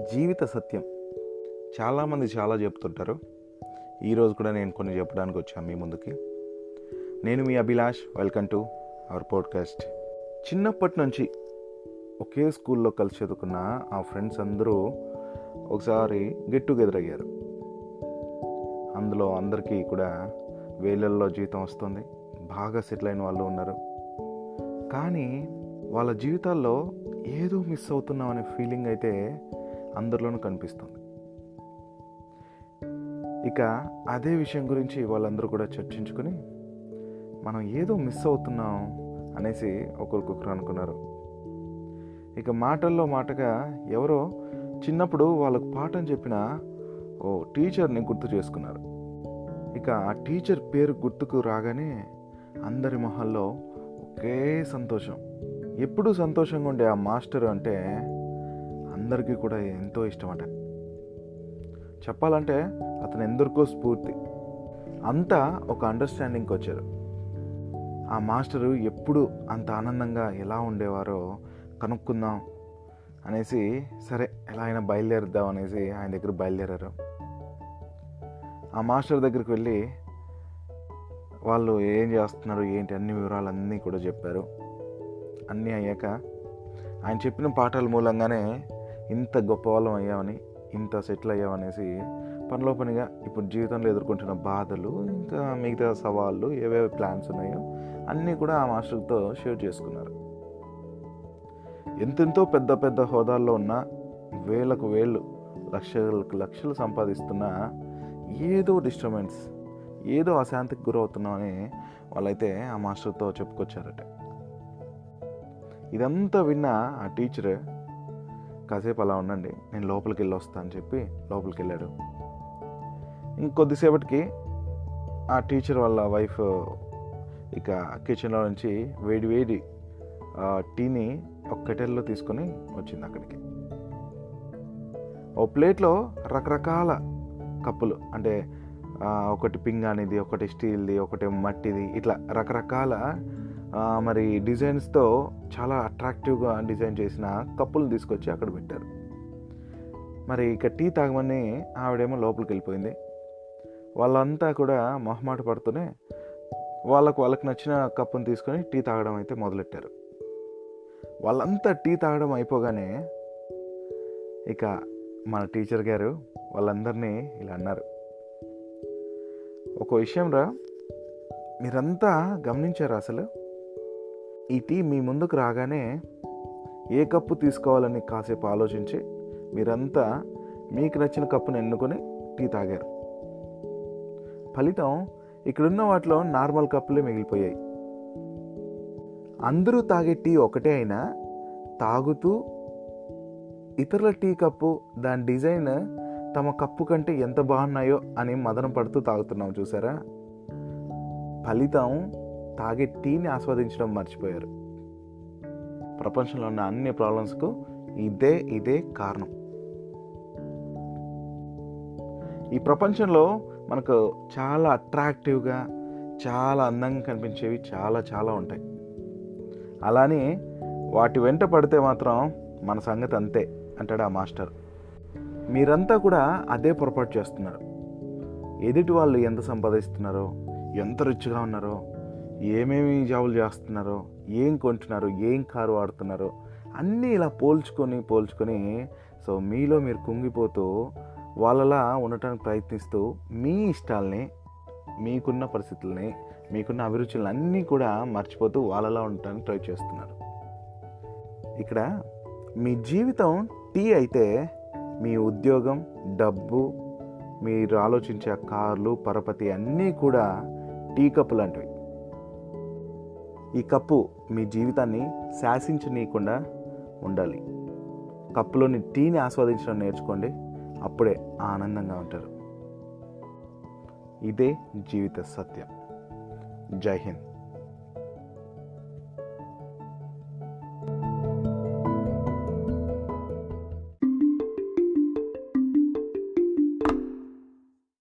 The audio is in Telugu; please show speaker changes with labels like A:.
A: జీవిత సత్యం. చాలామంది చాలా చెప్తుంటారు. ఈరోజు కూడా నేను కొన్ని చెప్పడానికి వచ్చాను మీ ముందుకి. నేను మీ Abhilash welcome to our podcast. చిన్నప్పటి నుంచి ఒకే స్కూల్లో కలిసి చదువుకున్న ఆ ఫ్రెండ్స్ అందరూ ఒకసారి గెట్ టుగెదర్ అయ్యారు. అందులో అందరికీ కూడా వేలల్లో జీతం వస్తుంది. బాగా సెటిల్ అయిన వాళ్ళు ఉన్నారు. కానీ వాళ్ళ జీవితాల్లో ఏదో మిస్ అవుతున్నాం అనే ఫీలింగ్ అయితే అందరిలోనూ కనిపిస్తుంది. ఇక అదే విషయం గురించి వాళ్ళందరూ కూడా చర్చించుకొని మనం ఏదో మిస్ అవుతున్నాం అనేసి ఒకరికొకరు అనుకున్నారు. ఇక మాటల్లో మాటగా ఎవరో చిన్నప్పుడు వాళ్ళకు పాఠం చెప్పిన ఓ టీచర్ని గుర్తు చేసుకున్నారు. ఇక ఆ టీచర్ పేరు గుర్తుకు రాగానే అందరి మొహల్లో ఒకే సంతోషం. ఎప్పుడూ సంతోషంగా ఉండే ఆ మాస్టర్ అంటే అందరికీ కూడా ఎంతో ఇష్టమట. చెప్పాలంటే అతను ఎందరికో స్ఫూర్తి. అంతా ఒక అండర్స్టాండింగ్కి వచ్చారు. ఆ మాస్టరు ఎప్పుడు అంత ఆనందంగా ఎలా ఉండేవారో కనుక్కుందాం అనేసి సరే ఎలా అయినా బయలుదేరుద్దాం అనేసి ఆయన దగ్గర బయలుదేరారు. ఆ మాస్టర్ దగ్గరికి వెళ్ళి వాళ్ళు ఏం చేస్తున్నారు ఏంటి అన్ని వివరాలన్నీ కూడా చెప్పారు. అన్నీ అయ్యాక ఆయన చెప్పిన పాఠాల మూలంగానే ఇంత గొప్ప వాళ్ళం అయ్యామని ఇంత సెటిల్ అయ్యామనేసి పనిలో పనిగా ఇప్పుడు జీవితంలో ఎదుర్కొంటున్న బాధలు ఇంకా మిగతా సవాళ్ళు ఏవేవి ప్లాన్స్ ఉన్నాయో అన్నీ కూడా ఆ మాస్టర్తో షేర్ చేసుకున్నారు. ఎంతెంతో పెద్ద పెద్ద హోదాల్లో ఉన్న వేలకు వేలు లక్షలకు లక్షలు సంపాదిస్తున్న ఏదో డిస్టర్బెన్స్ ఏదో అశాంతికి గురవుతున్నామని వాళ్ళైతే ఆ మాస్టర్తో చెప్పుకొచ్చారట. ఇదంతా విన్న ఆ టీచర్ కాసేపు అలా ఉండండి నేను లోపలికి వెళ్ళి వస్తా అని చెప్పి లోపలికి వెళ్ళాడు ఇంకొద్దిసేపటికి ఆ టీచర్ వాళ్ళ వైఫ్ ఇక కిచెన్లో నుంచి వేడి వేడి టీని ఒక కెటెల్లో తీసుకొని వచ్చింది అక్కడికి. ఓ ప్లేట్లో రకరకాల కప్పులు అంటే ఒకటి పింగానిది ఒకటి స్టీల్ది ఒకటి మట్టిది ఇట్లా రకరకాల మరి డిజైన్స్తో చాలా అట్రాక్టివ్గా డిజైన్ చేసిన కప్పులు తీసుకొచ్చి అక్కడ పెట్టారు. మరి ఇక టీ తాగమని ఆవిడేమో లోపలికి వెళ్ళిపోయింది. వాళ్ళంతా కూడా మొహమాట పడుతూనే వాళ్ళకు వాళ్ళకి నచ్చిన కప్పును తీసుకొని టీ తాగడం అయితే మొదలెట్టారు. వాళ్ళంతా టీ తాగడం అయిపోగానే ఇక మన టీచర్ గారు వాళ్ళందరినీ ఇలా అన్నారు. ఒక విషయం రా మీరంతా గమనించారు అసలు? ఈ టీ మీ ముందుకు రాగానే ఏ కప్పు తీసుకోవాలని కాసేపు ఆలోచించి మీరంతా మీకు నచ్చిన కప్పును ఎన్నుకొని టీ తాగారు. ఫలితం ఇక్కడున్న వాటిలో నార్మల్ కప్పులే మిగిలిపోయాయి. అందరూ తాగే టీ ఒకటే అయినా తాగుతూ ఇతరుల టీ కప్పు దాని డిజైన్ తమ కప్పు కంటే ఎంత బాగున్నాయో అని మదన పడుతూ తాగుతున్నాం చూసారా? ఫలితం తాగే టీని ఆస్వాదించడం మర్చిపోయారు. ప్రపంచంలో ఉన్న అన్ని ప్రాబ్లమ్స్కు ఇదే ఇదే కారణం. ఈ ప్రపంచంలో మనకు చాలా అట్రాక్టివ్గా చాలా అందంగా కనిపించేవి చాలా చాలా ఉంటాయి. అలానే వాటి వెంట పడితే మాత్రం మన సంగతి అంతే అంటాడు ఆ మాస్టర్. మీరంతా కూడా అదే పొరపాటు చేస్తున్నారు. ఎదుటి వాళ్ళు ఎంత సంపాదిస్తున్నారో ఎంత రిచ్గా ఉన్నారో ఏమేమి జాబులు చేస్తున్నారో ఏం కొంటున్నారో ఏం కారు వాడుతున్నారో అన్నీ ఇలా పోల్చుకొని పోల్చుకొని సో మీలో మీరు కుంగిపోతూ వాళ్ళలా ఉండటానికి ప్రయత్నిస్తూ మీ ఇష్టాలని మీకున్న పరిస్థితుల్ని మీకున్న అభిరుచులను అన్నీ కూడా మర్చిపోతూ వాళ్ళలా ఉండటానికి ట్రై చేస్తున్నారు. ఇక్కడ మీ జీవితం టీ అయితే మీ ఉద్యోగం డబ్బు మీరు ఆలోచించే కార్లు పరపతి అన్నీ కూడా టీ కప్పు లాంటివి ఈ కప్పు మీ జీవితాన్ని శాసించనీయకుండా ఉండాలి. కప్పులోని టీని ఆస్వాదించడం నేర్చుకోండి. అప్పుడే ఆనందంగా ఉంటారు. ఇదే జీవిత సత్యం. జై హింద్.